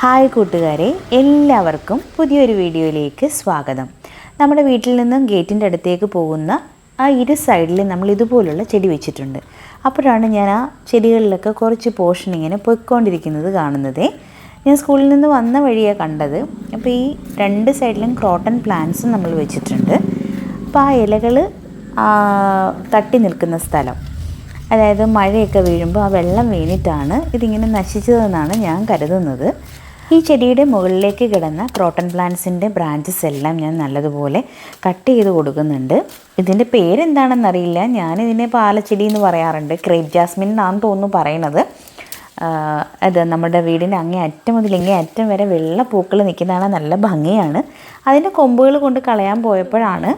Hi കൂട്ടുകാരെ എല്ലാവർക്കും പുതിയൊരു വീഡിയോയിലേക്ക് സ്വാഗതം. നമ്മുടെ വീട്ടിൽ നിന്നും ഗേറ്റിന്റെ അടുത്തേക്ക് പോകുന്ന ആ ഇരു സൈഡിൽ നമ്മൾ ഇതുപോലുള്ള ചെടി വെച്ചിട്ടുണ്ട്. അപ്പോഴാണ് ഞാൻ ആ ചെടികളിലൊക്കെ കുറച്ച് പോർഷൻ ഇങ്ങനെ പൊയ്ക്കൊണ്ടിരിക്കുന്നത് കാണുന്നത്. ഞാൻ സ്കൂളിൽ നിന്ന് വന്ന വഴിയാണ് കണ്ടത്. അപ്പോൾ ഈ രണ്ട് സൈഡിലും ക്രോട്ടൺ പ്ലാന്റ്സും നമ്മൾ വെച്ചിട്ടുണ്ട്. അപ്പോൾ ആ ഇലകൾ തട്ടി നിൽക്കുന്ന സ്ഥലം. അതായത് മഴയൊക്കെ വീഴുമ്പോൾ ആ വെള്ളം വീണിട്ടാണ് ഇതിങ്ങനെ നശിച്ചതെന്നാണ് ഞാൻ കരുതുന്നത്. ഈ ചെടിയുടെ മുകളിലേക്ക് കിടന്ന ക്രോട്ടൺ പ്ലാന്റ്സിന്റെ ബ്രാഞ്ചസ് എല്ലാം ഞാൻ നല്ലതുപോലെ കട്ട് ചെയ്ത് കൊടുക്കുന്നുണ്ട്. ഇതിന്റെ ഞാൻ ഇതിനെ പാലച്ചെടി എന്ന് പറയാറുണ്ട്. ക്രേപ്പ് ജാസ്മിൻ എന്നാണ് തോന്നുന്നു പറയണത് അത് നമ്മുടെ വീടിന്റെ അങ്ങേ അറ്റം മുതൽ ഇങ്ങേ അറ്റം വരെ വെള്ള പൂക്കൾ നിൽക്കുന്നതാണ്. നല്ല ഭംഗിയാണ്. അതിന്റെ കൊമ്പുകൾ കൊണ്ട് കളയാൻ പോയപ്പോഴാണ്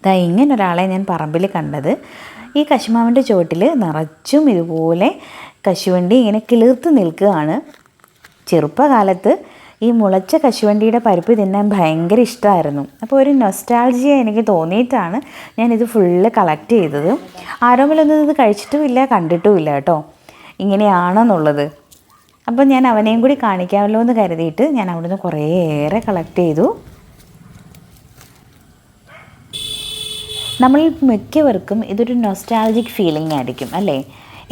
ഇതാ ഇങ്ങനെ ഒരാളെ ഞാൻ പറമ്പിൽ കണ്ടത്. ഈ കശുമാവിന്റെ ചുവട്ടിൽ നിറച്ചും ഇതുപോലെ കശുവണ്ടി ഇങ്ങനെ കിളിർത്ത് നിൽക്കുകയാണ്. ചെറുപ്പകാലത്ത് ഈ മുളച്ച കശുവണ്ടിയുടെ പരിപ്പ് തിന്നാൻ ഭയങ്കര ഇഷ്ടമായിരുന്നു. അപ്പോൾ ഒരു നൊസ്റ്റാൾജിയ എനിക്ക് തോന്നിയിട്ടാണ് ഞാനിത് ഫുള്ള് കളക്ട് ചെയ്തത്. ആരോമിലൊന്നും ഇത് കഴിച്ചിട്ടുമില്ല കണ്ടിട്ടുമില്ല കേട്ടോ. ഇങ്ങനെയാണെന്നുള്ളത്. അപ്പോൾ ഞാൻ അവനെയും കൂടി കാണിക്കാമല്ലോ എന്ന് കരുതിയിട്ട് ഞാൻ അവിടുന്ന് കുറേയേറെ കളക്ട് ചെയ്തു. നമ്മൾ മിക്കവർക്കും ഇതൊരു നൊസ്റ്റാൾജിക് ഫീലിംഗ് ആയിരിക്കും അല്ലേ?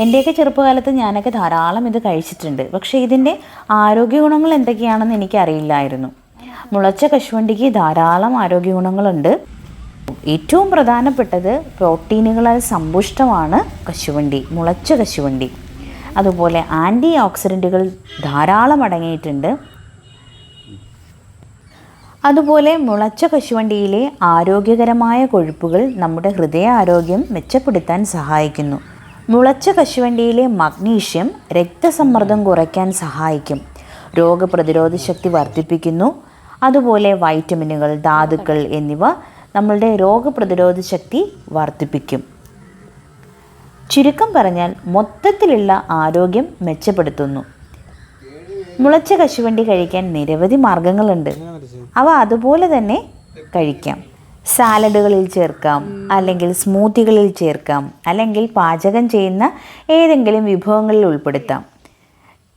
എന്റെയൊക്കെ ചെറുപ്പകാലത്ത് ഞാനൊക്കെ ധാരാളം ഇത് കഴിച്ചിട്ടുണ്ട്. പക്ഷേ ഇതിന്റെ ആരോഗ്യ ഗുണങ്ങൾ എന്തൊക്കെയാണെന്ന് എനിക്കറിയില്ലായിരുന്നു. മുളച്ച കശുവണ്ടിക്ക് ധാരാളം ആരോഗ്യ ഗുണങ്ങളുണ്ട് ഏറ്റവും പ്രധാനപ്പെട്ടത് പ്രോട്ടീനുകളാൽ സമ്പുഷ്ടമാണ് കശുവണ്ടി മുളച്ച കശുവണ്ടി. അതുപോലെ ആന്റി ഓക്സിഡന്റുകൾ ധാരാളം അടങ്ങിയിട്ടുണ്ട്. അതുപോലെ മുളച്ച കശുവണ്ടിയിലെ ആരോഗ്യകരമായ കൊഴുപ്പുകൾ നമ്മുടെ ഹൃദയ ആരോഗ്യം മെച്ചപ്പെടുത്താൻ സഹായിക്കുന്നു. മുളച്ച കശുവണ്ടിയിലെ മഗ്നീഷ്യം രക്തസമ്മർദ്ദം കുറയ്ക്കാൻ സഹായിക്കും. രോഗപ്രതിരോധ ശക്തി വർദ്ധിപ്പിക്കുന്നു. അതുപോലെ വൈറ്റമിനുകൾ ധാതുക്കൾ എന്നിവ നമ്മളുടെ രോഗപ്രതിരോധ ശക്തി വർദ്ധിപ്പിക്കും. ചുരുക്കം പറഞ്ഞാൽ മൊത്തത്തിലുള്ള ആരോഗ്യം മെച്ചപ്പെടുത്തുന്നു. മുളച്ച കശുവണ്ടി കഴിക്കാൻ നിരവധി മാർഗങ്ങളുണ്ട്. അവ അതുപോലെ തന്നെ കഴിക്കാം. സാലഡുകളിൽ ചേർക്കാം അല്ലെങ്കിൽ സ്മൂത്തികളിൽ ചേർക്കാം അല്ലെങ്കിൽ പാചകം ചെയ്യുന്ന ഏതെങ്കിലും വിഭവങ്ങളിൽ ഉൾപ്പെടുത്താം.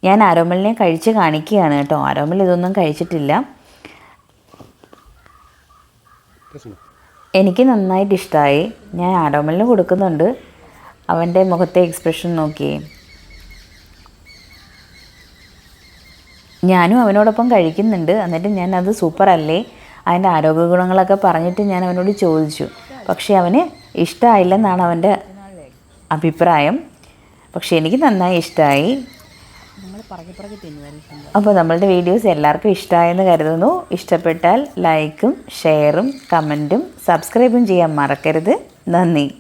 ഞാൻ അരോമലിനെ കഴിച്ച് കാണിക്കുകയാണ് കേട്ടോ. അരോമൽ ഇതൊന്നും കഴിച്ചിട്ടില്ല. എനിക്ക് നന്നായിട്ട് ഇഷ്ടമായി ഞാൻ അരോമലിന് കൊടുക്കുന്നുണ്ട്. അവന്റെ മുഖത്തെ എക്സ്പ്രഷൻ നോക്കിയേ ഞാനും അവനോടൊപ്പം കഴിക്കുന്നുണ്ട്. എന്നിട്ട് ഞാൻ അത് സൂപ്പർ അല്ലേ? അതിന്റെ ആരോഗ്യ ഗുണങ്ങളൊക്കെ പറഞ്ഞിട്ട് ഞാൻ അവനോട് ചോദിച്ചു. പക്ഷേ അവന് ഇഷ്ടമായില്ലെന്നാണ് അവന്റെ അഭിപ്രായം. പക്ഷേ എനിക്ക് നന്നായി ഇഷ്ടമായി അപ്പോൾ നമ്മളുടെ വീഡിയോസ് എല്ലാവർക്കും ഇഷ്ടമായെന്ന് കരുതുന്നു. ഇഷ്ടപ്പെട്ടാൽ ലൈക്കും ഷെയറും കമന്റും സബ്സ്ക്രൈബും ചെയ്യാൻ മറക്കരുത്. നന്ദി.